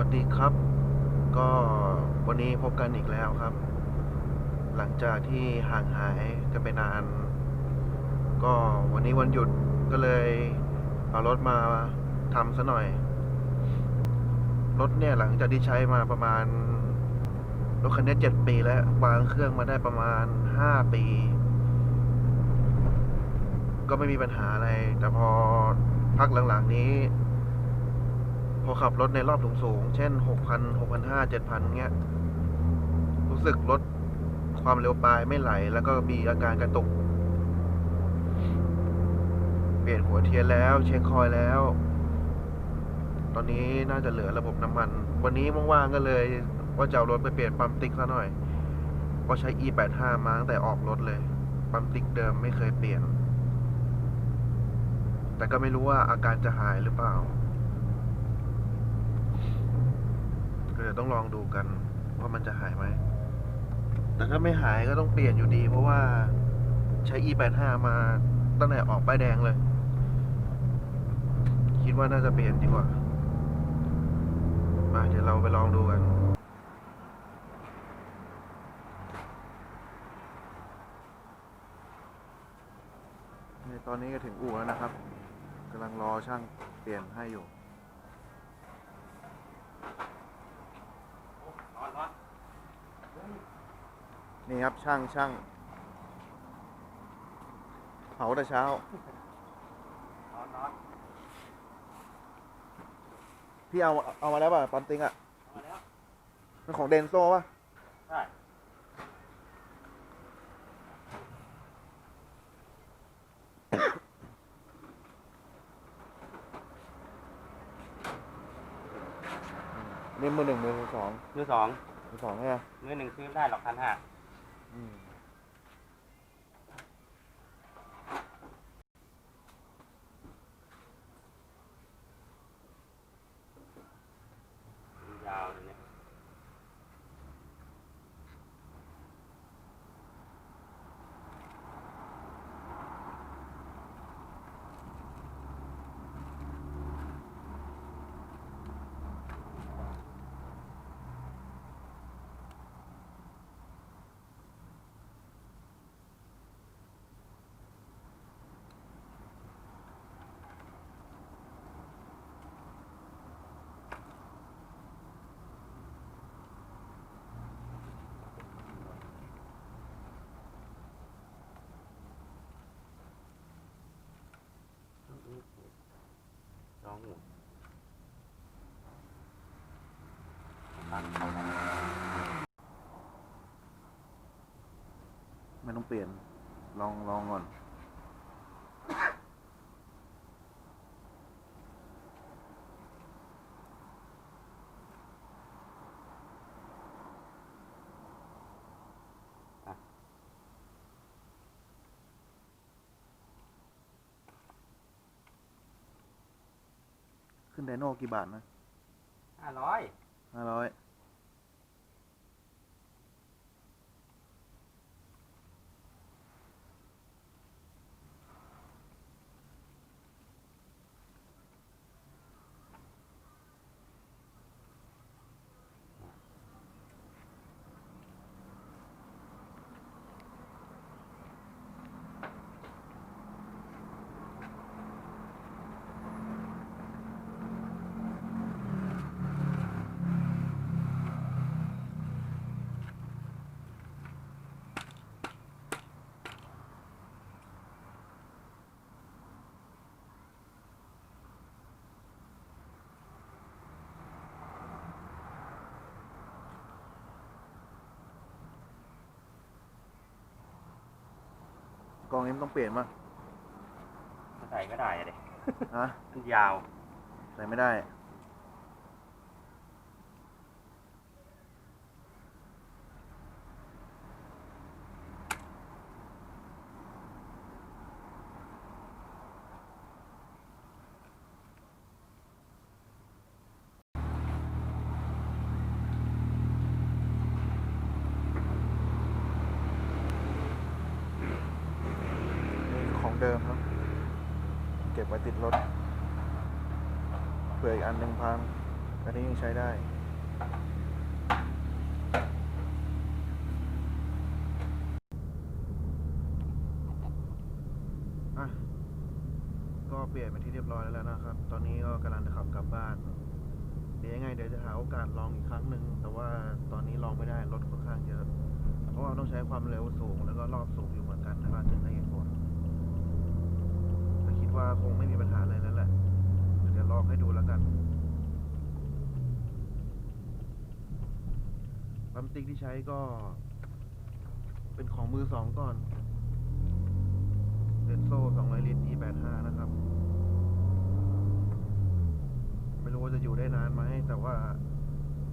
วัสดีครับ ก็วันนี้พบกันอีกแล้วครับ หลังจากที่ห่างหายกันไปนาน ก็วันนี้วันหยุดก็เลยเอารถมาทำซะหน่อย รถเนี่ยหลังจากที่ใช้มาประมาณ รถคันนี้เจ็ดปีแล้ว วางเครื่องมาได้ประมาณห้าปี ก็ไม่มีปัญหาอะไร แต่พอพักหลังๆนี้ พอขับรถในรอบสูงๆ เช่น 6,000 6,500 7,000 เงี้ย รู้สึกรถความเร็วปลายไม่ไหล แล้วก็มีอาการกระตุก เปลี่ยนหัวเทียนแล้ว เช็คคอยแล้ว ตอนนี้น่าจะเหลือระบบน้ำมัน วันนี้ว่างๆก็เลย ว่าจะเอารถไปเปลี่ยนปั๊มติ๊กซะหน่อย ก็ใช้ E85 มาตั้งแต่ออกรถเลย ปั๊มติ๊กเดิมไม่เคยเปลี่ยน แต่ก็ไม่รู้ว่าอาการจะหายหรือเปล่า ก็เดี๋ยว ต้องลองดูกันว่ามันจะหายไหม แต่ถ้าไม่หายก็ต้องเปลี่ยนอยู่ดี เพราะว่าใช้ E85 มาตั้งแต่ออกป้ายแดงเลย คิดว่าน่าจะเปลี่ยนดีกว่า มาเดี๋ยวเราไปลองดูกันในตอนนี้ก็ถึงอู่แล้วนะครับกำลังรอช่างเปลี่ยนให้อยู่ นี่ครับช่างช่างเผาแต่เช้า พี่เอาเอามาแล้วป่ะปั๊มติ้งอะมันของเดนโซ่ป่ะใช่นี่มือหนึ่งมือสองมือสองมือสองใช่ไหมมือหนึ่งซื้อไม่ได้หรอกพันห้า อืม ยาวเลยเนี่ย สองหัวตัดเข้ามา ไม่ต้องเปลี่ยน ลองลองก่อน ขึ้นไดโน่กี่บาทนะห้าร้อยห้าร้อย กองนี้มันต้องเปลี่ยนมั้งใส่ก็ได้เลยฮะมันยาว ใส่ไม่ได้ นี่ของ เดิมครับ เก็บไว้ติดรถเผื่ออีกอันหนึ่งพัง อันนี้ยังใช้ได้ ก็เปลี่ยนเป็นที่เรียบร้อยแล้วนะครับ ตอนนี้ก็กำลังจะขับกลับบ้าน เดี๋ยวยังไงเดี๋ยวจะหาโอกาสลองอีกครั้งหนึ่ง แต่ว่าตอนนี้ลองไม่ได้ รถค่อนข้างเยอะ เพราะว่าต้องใช้ความเร็วสูงแล้วก็รอบสูงอยู่เหมือนกันนะครับถึงได้เห็น ว่าคงไม่มีปัญหาเลยแล้วแหละ เดี๋ยวลองให้ดูแล้วกันปั๊มติ๊กที่ใช้ก็ เป็นของมือสองก่อนเดนโซ่200 ลิตร E85 นะครับ ไม่รู้ว่าจะอยู่ได้นานไหม แต่ว่า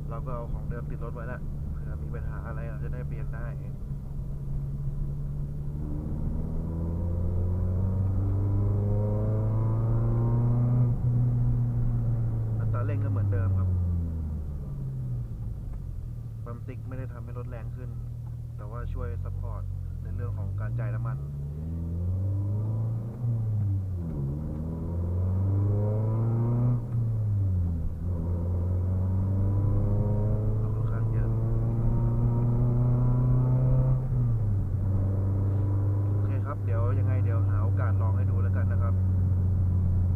เราก็เอาของเดิมติดรถไว้แล้วเผื่อมีปัญหาอะไรเราจะได้เปลี่ยนได้ อัตราเร่งก็เหมือนเดิมครับ ปั๊มติ๊กไม่ได้ทำให้รถแรงขึ้น แต่ว่าช่วยซัพพอร์ตในเรื่องของการจ่ายน้ำมัน